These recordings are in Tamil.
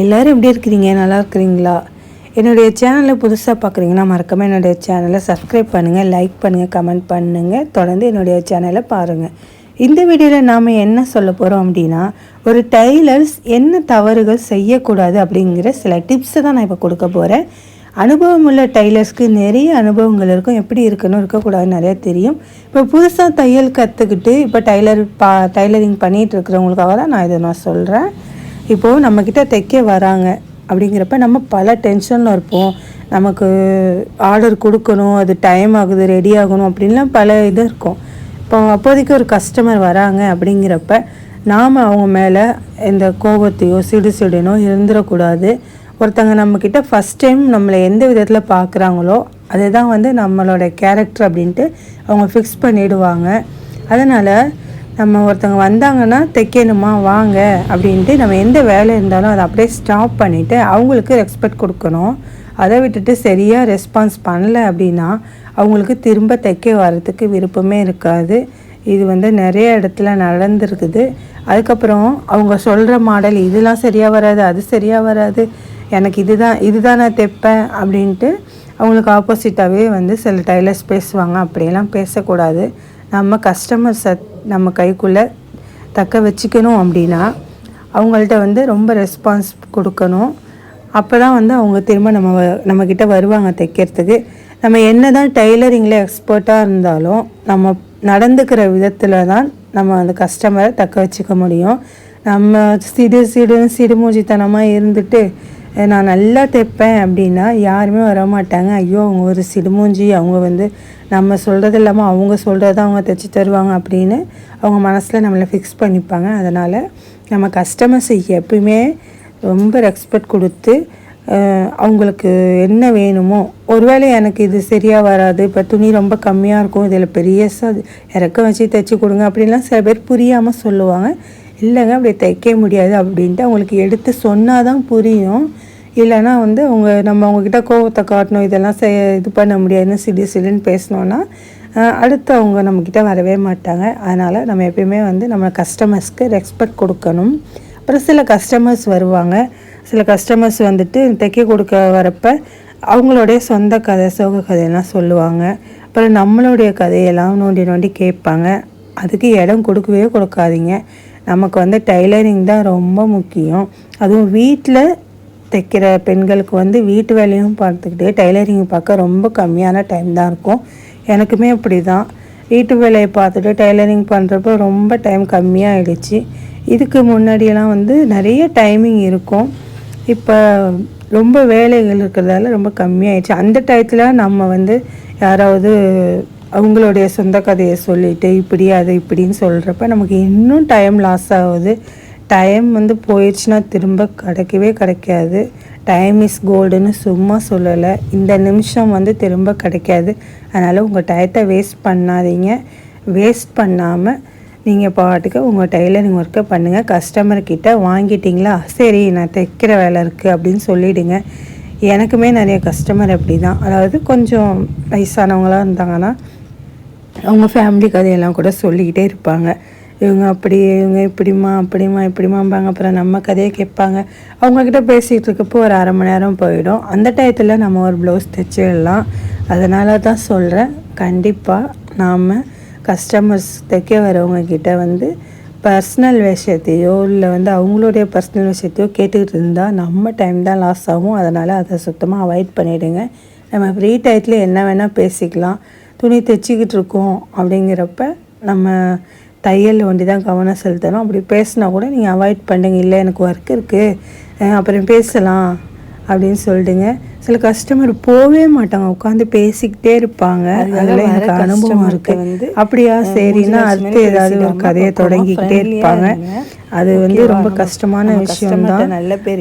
எல்லோரும் எப்படி இருக்கிறீங்க? நல்லா இருக்கிறீங்களா? என்னுடைய சேனலை புதுசாக பார்க்குறீங்கன்னா மறக்காமல் என்னுடைய சேனலை சப்ஸ்கிரைப் பண்ணுங்கள் லைக் பண்ணுங்கள் கமெண்ட் பண்ணுங்கள் தொடர்ந்து என்னுடைய சேனலை பாருங்கள் இந்த வீடியோவில் நாம் என்ன சொல்ல போகிறோம் அப்படின்னா ஒரு டைலர்ஸ் என்ன தவறுகள் செய்யக்கூடாது அப்படிங்கிற சில டிப்ஸை தான் நான் இப்போ கொடுக்க போகிறேன் அனுபவம் உள்ள டைலர்ஸ்க்கு நிறைய அனுபவங்கள் இருக்கும். எப்படி இருக்கணும் இருக்கக்கூடாதுன்னு நிறைய தெரியும். இப்போ புதுசாக தையல் கற்றுக்கிட்டு இப்போ டைலர் பா டைலரிங் பண்ணிகிட்டு இருக்கிறவங்களுக்காக தான் நான் இதை நான் சொல்கிறேன் இப்போது நம்மக்கிட்ட தைக்க வராங்க. அப்படிங்கிறப்ப நம்ம பல டென்ஷனில் இருப்போம். நமக்கு ஆர்டர் கொடுக்கணும் அது டைம் ஆகுது ரெடி ஆகணும் அப்படின்லாம் பல இது இருக்கும். இப்போ அப்போதைக்கு ஒரு கஸ்டமர் வராங்க அப்படிங்கிறப்ப நாம் அவங்க மேலே இந்த கோபத்தையோ சிடு சிடுனோ இருந்துடக்கூடாது ஒருத்தங்க நம்மக்கிட்ட ஃபஸ்ட் டைம் நம்மளை எந்த விதத்தில் பார்க்குறாங்களோ அதுதான் வந்து நம்மளோட கேரக்டர் அப்படின்ட்டு அவங்க ஃபிக்ஸ் பண்ணிவிடுவாங்க அதனால் நம்ம ஒருத்தவங்க வந்தாங்கன்னா தைக்கணுமா வாங்க அப்படின்ட்டு நம்ம எந்த வேலை இருந்தாலும் அதை அப்படியே ஸ்டாப் பண்ணிவிட்டு அவங்களுக்கு ரெஸ்பெக்ட் கொடுக்கணும். அதை விட்டுட்டு சரியாக ரெஸ்பான்ஸ் பண்ணல அப்படின்னா அவங்களுக்கு திரும்ப தைக்க வர்றதுக்கு விருப்பமே இருக்காது. இது வந்து நிறைய இடத்துல நடந்துருக்குது. அதுக்கப்புறம் அவங்க சொல்கிற மாடல் இதெல்லாம் சரியாக வராது அது சரியாக வராது எனக்கு இதுதான் இதுதான் நான் தைப்பேன் அப்படின்ட்டு அவங்களுக்கு ஆப்போசிட்டாகவே வந்து சில டைலர்ஸ் பேசுவாங்க. அப்படியெல்லாம் பேசக்கூடாது. நம்ம கஸ்டமர்ஸை நம்ம கைக்குள்ளே தக்க வச்சுக்கணும் அப்படின்னா அவங்கள்ட்ட வந்து ரொம்ப ரெஸ்பான்ஸ் கொடுக்கணும். அப்போ தான் வந்து அவங்க திரும்ப நம்ம நம்மக்கிட்ட வருவாங்க தைக்கிறதுக்கு. நம்ம என்ன தான் டெய்லரிங்கில் எக்ஸ்பர்ட்டாக இருந்தாலும் நம்ம நடந்துக்கிற விதத்தில் தான் நம்ம அந்த கஸ்டமரை தக்க வச்சுக்க முடியும். நம்ம சிடு சிடுன்னு சிடுமூஞ்சித்தனமாக இருந்துட்டு நான் நல்லா தைப்பேன் அப்படின்னா யாருமே வரமாட்டாங்க. ஐயோ அவங்க ஒரு சிடுமூஞ்சி அவங்க வந்து நம்ம சொல்கிறது இல்லாமல் அவங்க சொல்கிறத அவங்க தைச்சி தருவாங்க அப்படின்னு அவங்க மனசில் நம்மளை ஃபிக்ஸ் பண்ணிப்பாங்க. அதனால் நம்ம கஸ்டமர்ஸுக்கு எப்பயுமே ரொம்ப ரெஸ்பெக்ட் கொடுத்து அவங்களுக்கு என்ன வேணுமோ ஒருவேளை எனக்கு இது சரியாக வராது இப்போ துணி ரொம்ப கம்மியாக இருக்கும் இதில் பெரிய இறக்கம் வச்சு தைச்சி கொடுங்க அப்படின்லாம் சில பேர் புரியாமல் சொல்லுவாங்க. இல்லைங்க அப்படி தைக்க முடியாது அப்படின்ட்டு அவங்களுக்கு எடுத்து சொன்னால் தான் புரியும். இல்லைன்னா வந்து அவங்க நம்ம அவங்கக்கிட்ட கோபத்தை காட்டணும் இதெல்லாம் செய் இது பண்ண முடியாதுன்னு சிடி சிடின்னு பேசினோன்னா அடுத்து அவங்க நம்மக்கிட்ட வரவே மாட்டாங்க. அதனால் நம்ம எப்பயுமே வந்து நம்ம கஸ்டமர்ஸ்க்கு ரெஸ்பெக்ட் கொடுக்கணும். அப்புறம் சில கஸ்டமர்ஸ் வருவாங்க. சில கஸ்டமர்ஸ் வந்துட்டு தைக்க கொடுக்க வரப்போ அவங்களுடைய சொந்த கதை சோக கதையெல்லாம் சொல்லுவாங்க. அப்புறம் நம்மளுடைய கதையெல்லாம் நோண்டி நோண்டி கேட்பாங்க. அதுக்கு இடம் கொடுக்கவே கொடுக்காதீங்க. நமக்கு வந்து டைலரிங் தான் ரொம்ப முக்கியம். அதுவும் வீட்டில் தைக்கிற பெண்களுக்கு வந்து வீட்டு வேலையும் பார்த்துக்கிட்டு டைலரிங் பார்க்க ரொம்ப கம்மியான டைம் தான் இருக்கும். எனக்குமே அப்படி தான் வீட்டு வேலையை பார்த்துட்டு டைலரிங் பண்ணுறப்போ ரொம்ப டைம் கம்மியாகிடுச்சு இதுக்கு முன்னாடியெல்லாம் வந்து நிறைய டைமிங் இருக்கும். இப்போ ரொம்ப வேலைகள் இருக்கிறதால ரொம்ப கம்மியாயிடுச்சு. அந்த டயத்தில் நம்ம வந்து யாராவது அவங்களுடைய சொந்த கதையை சொல்லிவிட்டு இப்படி அது இப்படின்னு சொல்கிறப்ப நமக்கு இன்னும் டைம் லாஸ் ஆகுது. டைம் வந்து போயிடுச்சுன்னா திரும்ப கிடைக்கவே கிடைக்காது. டைம் இஸ் கோல்டுன்னு சும்மா சொல்லலை. இந்த நிமிஷம் வந்து திரும்ப கிடைக்காது. அதனால் உங்கள் டயத்தை வேஸ்ட் பண்ணாதீங்க. வேஸ்ட் பண்ணாமல் நீங்கள் பாட்டுக்கு உங்கள் டைலரிங் ஒர்க்கை பண்ணுங்கள் கஸ்டமர்கிட்ட வாங்கிட்டிங்களா? சரி நான் தைக்கிற வேலை இருக்குது அப்படின்னு சொல்லிவிடுங்க எனக்குமே நிறைய கஸ்டமர் அப்படி தான் அதாவது கொஞ்சம் வயசானவங்களாக இருந்தாங்கன்னா அவங்க ஃபேமிலி கதையெல்லாம் கூட சொல்லிக்கிட்டே இருப்பாங்க. இவங்க அப்படி இவங்க இப்படிமா அப்படிமா இப்படிமாம்பாங்க அப்புறம் நம்ம கதையை கேட்பாங்க. அவங்கக்கிட்ட பேசிகிட்டு இருக்கப்போ ஒரு அரை மணி நேரம் போயிடும். அந்த டயத்தில் நம்ம ஒரு ப்ளவுஸ் தைச்சிடலாம். அதனால தான் சொல்கிறேன் கண்டிப்பாக நாம் கஸ்டமர்ஸ் தைக்க வரவங்கக்கிட்ட வந்து பர்சனல் விஷயத்தையோ இல்லை வந்து அவங்களுடைய பர்சனல் விஷயத்தையோ கேட்டுக்கிட்டு இருந்தால் நம்ம டைம் தான் லாஸ் ஆகும். அதனால் அதை சுத்தமாக அவாய்ட் பண்ணிவிடுங்க நம்ம ஃப்ரீ டயத்தில் என்ன வேணால் பேசிக்கலாம். துணி தைச்சிக்கிட்டு இருக்கோம் அப்படிங்கிறப்ப நம்ம தையல் ஒண்டி தான் கவனம் செலுத்தணும். அப்படி பேசினா கூட நீங்கள் அவாய்ட் பண்ணுங்க இல்லை எனக்கு ஒர்க் இருக்குது அப்புறம் பேசலாம். அப்படின்னு சொல்லிடுங்க. சில கஸ்டமர் போகவே மாட்டாங்க. உட்காந்து பேசிக்கிட்டே இருப்பாங்க. அதில் எனக்கு அனுபவம் இருக்கு. வந்து அப்படியா சரின்னா அடுத்து ஏதாவது ஒரு கதையை தொடங்கிக்கிட்டே இருப்பாங்க. அது வந்து ரொம்ப கஷ்டமான விஷயம் தான்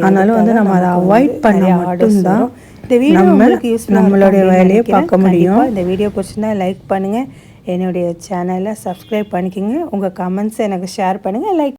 ஆனாலும் வந்து நம்ம அதை அவாய்ட் பண்ண மட்டும்தான் இந்த வீடியோ நம்மளுக்கு யூஸ் நம்மளுடைய வேலையை பார்க்க முடியும். இந்த வீடியோ பிடிச்சிருந்தா லைக் பண்ணுங்கள் என்னுடைய சேனலை சப்ஸ்கிரைப் பண்ணிக்கோங்க. உங்கள் கமெண்ட்ஸ் எனக்கு ஷேர் பண்ணுங்கள் லைக்